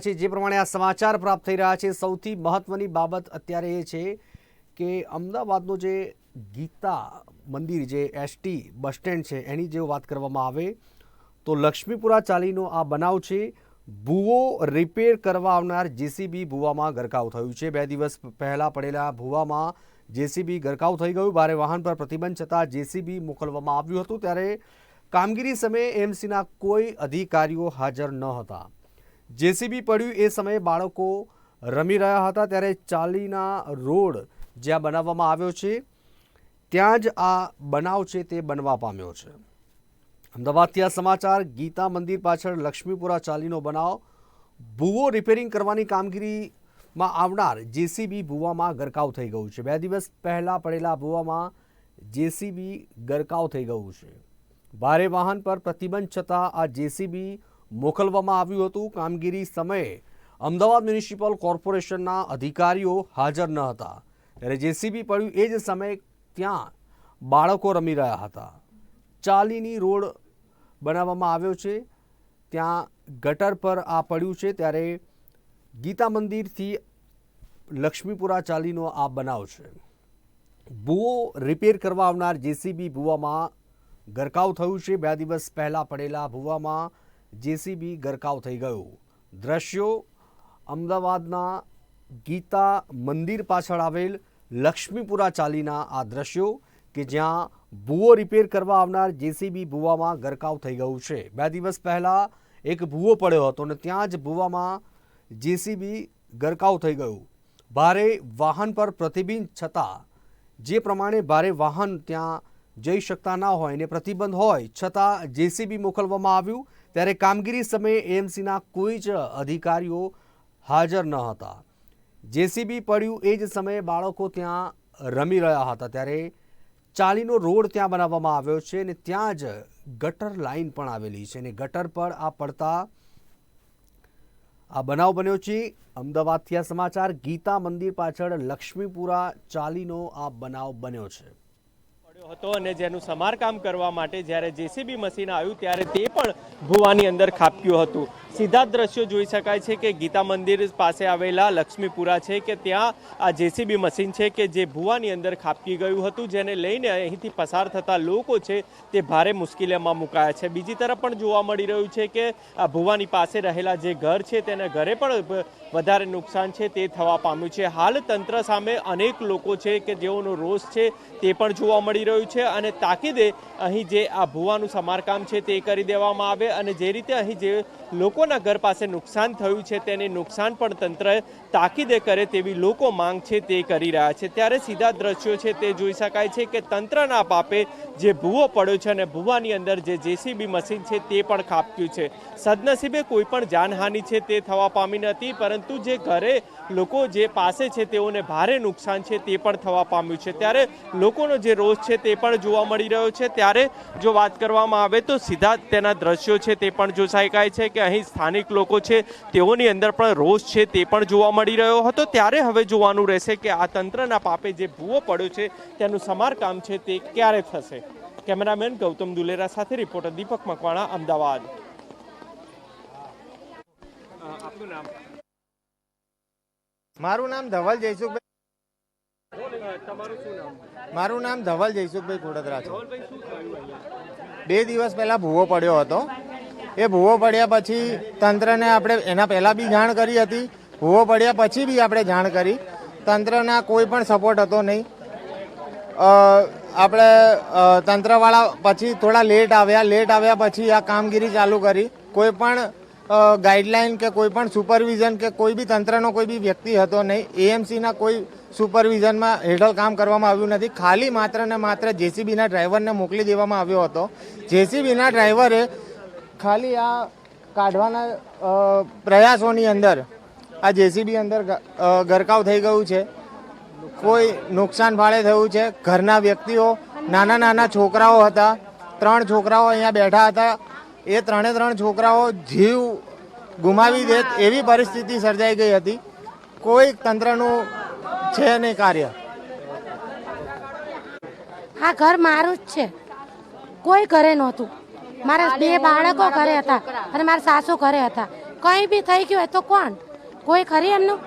છે, જે પ્રમાણે આ સમાચાર પ્રાપ્ત થઈ રહ્યા છે, સૌથી મહત્વની બાબત અત્યારે એ છે કે અમદાવાદનું જે ગીતા મંદિર જે એસટી બસ સ્ટેન્ડ છે, એની જે વાત કરવામાં આવે તો લક્ષ્મીપુરા ચાલીનો આ બનાવ છે, ભૂવો રિપેર કરવા આવનાર જેસીબી ભૂવામાં ગરકાવ થયું છે. બે દિવસ પહેલાં પડેલા ભૂવામાં જેસીબી ગરકાવ થઈ ગયું. ભારે વાહન પર પ્રતિબંધ છતાં જેસીબી મોકલવામાં આવ્યું હતું. ત્યારે કામગીરી સમયે એમસીના કોઈ અધિકારીઓ હાજર ન હતા. જેસીબી પડ્યું એ સમયે બાળકો રમી રહ્યા હતા ત્યારે ચાલીના રોડ જ્યાં બનાવવામાં આવ્યો છે, ત્યાં જ આ બનાવ છે તે બનવા પામ્યો છે. અમદાવાદથી આ સમાચાર, ગીતા મંદિર પાછળ લક્ષ્મીપુરા ચાલીનો બનાવ. ભૂવો રિપેરિંગ કરવાની કામગીરીમાં આવનાર જેસીબી ભૂવામાં ગરકાવ થઈ ગયું છે. બે દિવસ પહેલાં પડેલા ભૂવામાં જેસીબી ગરકાવ થઈ ગયું છે. ભારે વાહન પર પ્રતિબંધ છતાં આ જેસીબી મોકલવામાં આવ્યું હતું કામગીરી સમયે અમદાવાદ મ્યુનિસિપલ કોર્પોરેશનના અધિકારીઓ હાજર ન હતા. ત્યારે જેસીબી પડ્યું એ જ સમયે ત્યાં બાળકો રમી રહ્યા હતા. ચાલીની રોડ બનાવવામાં આવ્યો છે. ત્યાં ગટર પર આ પડ્યું છે. ત્યારે ગીતા મંદિરથી લક્ષ્મીપુરા ચાલીનો આ બનાવ છે. ભૂવો રિપેર કરવા આવનાર જેસીબી ભૂવામાં ગરકાવ થયું છે. બે દિવસ પહેલાં પડેલા ભૂવામાં જેસીબી ગરકાવ થઈ ગયું. દ્રશ્યો, અમદાવાદના ગીતા મંદિર પાછળ આવેલ લક્ષ્મીપુરા ચાલીના આ દ્રશ્યો કે જ્યાં ભૂવો રિપેર કરવા આવનાર જેસીબી ભૂવામાં ગરકાવ થઈ ગયું છે. બે દિવસ પહેલાં એક ભૂવો પડ્યો હતો અને ત્યાં જ ભૂવામાં જેસીબી ગરકાવ થઈ ગયું. ભારે વાહન પર પ્રતિબિંબ છતાં, જે પ્રમાણે ભારે વાહન ત્યાં જઈ શકતા ના હોય અને પ્રતિબંધ હોય, છતાં જેસીબી મોકલવામાં આવ્યું ત્યારે કામગીરી સમયે એએમસીના કોઈ જ અધિકારીઓ હાજર ન હતા. જેસીબી પડ્યું એ જ સમયે બાળકો ત્યાં રમી રહ્યા હતા. ત્યારે ચાલીનો રોડ ત્યાં બનાવવામાં આવ્યો છે અને ત્યાં જ ગટર લાઈન પણ આવેલી છે અને ગટર પર આ પડતા આ બનાવ બન્યો છે. અમદાવાદથી આ સમાચાર, ગીતા મંદિર પાછળ લક્ષ્મીપુરા ચાલીનો આ બનાવ બન્યો છે. હતો અને જેનું સમારકામ કરવા માટે જ્યારે જેસીબી મશીન આવ્યું, ત્યારે તે પણ ભુવાની અંદર ખાપ્યું હતું. સીધા દ્રશ્યો જોઈ શકાય છે કે ગીતા મંદિર પાસે આવેલા લક્ષ્મીપુરા છે કે ત્યાં આ જેસીબી મશીન છે કે જે ભુવાની અંદર ખાપકી ગયું હતું, જેને લઈને અહીંથી પસાર થતા લોકો છે તે ભારે મુશ્કેલીમાં મુકાયા છે. બીજી તરફ પણ જોવા મળી રહ્યું છે કે આ ભુવાની પાસે રહેલા જે ઘર છે તેના ઘરે પણ વધારે નુકસાન છે તે થવા પામ્યું છે. હાલ તંત્ર સામે અનેક લોકો છે કે જેઓનો રોષ છે તે પણ જોવા મળી રહ્યું છે અને તાકીદે અહીં જે આ ભુવાનું સમારકામ છે તે કરી દેવામાં આવે અને જે રીતે અહીં જે લોકોના ઘર પાસે નુકસાન થયું છે, તેને નુકસાન પણ તંત્ર તાકીદે કરે તેવી લોકો માંગ છે તે કરી રહ્યા છે. ત્યારે સીધા દ્રશ્યો છે તે જોઈ શકાય છે કે તંત્રના પાપે જે ભૂવો પડ્યો છે અને ભૂવાની અંદર જે જેસીબી મશીન છે તે પણ ખાબક્યું છે. સદનસીબે કોઈ પણ જાનહાનિ છે તે થવા પામી નથી, પરંતુ જે ઘરે લોકો જે પાસે છે તેઓને ભારે નુકસાન છે તે પણ થવા પામ્યું છે. ત્યારે લોકોનો જે રોષ છે તે પણ જોવા મળી રહ્યો છે. ત્યારે જો વાત કરવામાં આવે તો સીધા તેના દ્રશ્યો છે તે પણ જોઈ શકાય છે કે અહીં સ્થાનિક લોકો છે, તેઓની અંદર પણ રોષ છે તે પણ જોવા મળી રહ્યો હતો. ત્યારે હવે જોવાનું રહેશે કે આ તંત્રના પાપે જે ભૂવો પડ્યો છે, તેનું સમારકામ છે તે ક્યારે થશે? કેમેરામેન ગૌતમ દુલેરા સાથે રિપોર્ટર દીપક મકવાણા, અમદાવાદ. મારું નામ ધવલ જયસુખભાઈ. મારું નામ ધવલ જયસુખભાઈ ખોડદરા છે. બે દિવસ પહેલા ભૂવો પડ્યો હતો. એ ભૂવો પડ્યા પછી તંત્રને આપણે એના પહેલા બી જાણ કરી હતી. ભૂવો પડ્યા પછી બી આપણે જાણ કરી. તંત્રના કોઈ પણ સપોર્ટ હતો નહીં. આપણે તંત્રવાળા પછી થોડા લેટ આવ્યા. લેટ આવ્યા પછી આ કામગીરી ચાલુ કરી. કોઈ પણ ગાઈડલાઈન કે કોઈ પણ સુપરવિઝન કે કોઈ બી તંત્રનો કોઈ બી વ્યક્તિ હતો નહીં. એએમસીના કોઈ સુપરવિઝનમાં હેઠળ કામ કરવામાં આવ્યું નથી. ખાલી માત્ર ને માત્ર જેસીબીના ડ્રાઈવરને મોકલી દેવામાં આવ્યો હતો. જેસીબીના ડ્રાઈવરે ખાલી આ કાઢવાના પ્રયાસોની અંદર, આ જેસીબી અંદર ગરકાવ થઈ ગયું છે. કોઈ નુકસાન ભાડે થયું છે. ઘરના વ્યક્તિઓ, નાના નાના છોકરાઓ હતા, ત્રણ છોકરાઓ અહીંયા બેઠા હતા. એ ત્રણે ત્રણ છોકરાઓ જીવ ગુમાવી દે એવી પરિસ્થિતિ સર્જાઈ ગઈ હતી. કોઈ તંત્રનું છે નહીં કાર્ય. આ ઘર મારું જ છે. કોઈ ઘરે નહોતું. મારા બે બાળકો ઘરે હતા અને મારા સાસુ ઘરે હતા. કંઈ બી થઈ ગયું હોય તો કોણ? કોઈ ખરી એમનું?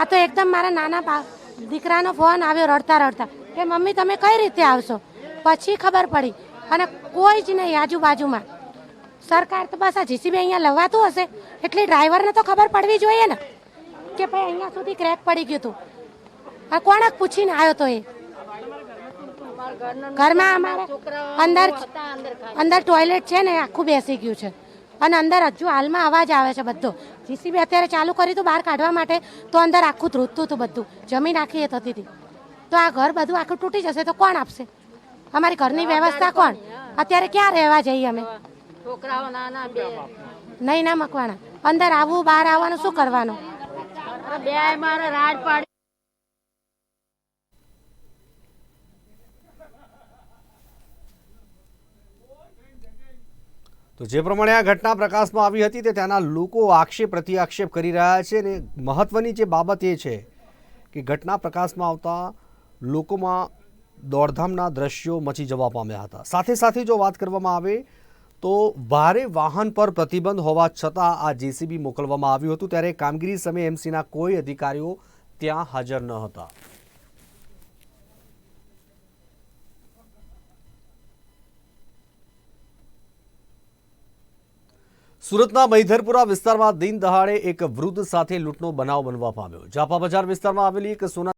આ તો એકદમ મારા નાના દીકરાનો ફોન આવ્યો રડતા રડતા. કે મમ્મી તમે કઈ રીતે આવશો? પછી ખબર પડી. અને કોઈ જ નહીં આજુબાજુમાં. સરકાર તો બસ આ જીસીબી અહીંયા લવાતું હશે. એટલે ડ્રાઈવરને તો ખબર પડવી જોઈએ ને. કે ભાઈ અહીંયા સુધી ક્રેક પડી ગયું હતું. આ કોણે પૂછીને આવ્યો તો એ? ઘરમાં અમારા અંદર અંદર ટોયલેટ છે ને આખું બેસી ગયું છે. અને અંદર હજુ હાલમાં અવાજ આવે છે બધો. જીસીબી અત્યારે ચાલુ કર્યું હતું બહાર કાઢવા માટે તો અંદર આખું ધ્રુજતું હતું બધું. જમીન આખી એ થતી હતી. તો આ ઘર બધું આખું તૂટી જશે તો કોણ આપશે? અમારી ઘરની વ્યવસ્થા કોણ? અત્યારે ક્યાં રહેવા જઈએ અમે? છોકરાઓ નાના બે. નહીં ના મકવાણા. અંદર આવવું બહાર આવવાનું શું કરવાનું? બે મારે રાજ પાડી તો જે પ્રમાણે આ ઘટના પ્રકાશમાં આવી હતી તે ત્યાંના લોકો આક્ષેપ પ્રતિ આક્ષેપ કરી રહ્યા છે અને મહત્વની જે બાબત એ છે કે ઘટના પ્રકાશમાં આવતા લોકોમાં દોડધામના દ્રશ્યો મચી જવા પામ્યા હતા. સાથે સાથે જો વાત કરવામાં આવે તો ભારે વાહન પર પ્રતિબંધ હોવા છતાં આ જેસીબી મોકલવામાં આવ્યું હતું ત્યારે કામગીરી સમયે એમસીના કોઈ અધિકારીઓ ત્યાં હાજર ન હતા. સુરતના મૈધરપુરા વિસ્તારમાં દિન દહાડે એક વૃદ્ધ સાથે લૂંટનો બનાવ બનવા પામ્યો. જાપા બજાર વિસ્તારમાં આવેલી એક સોના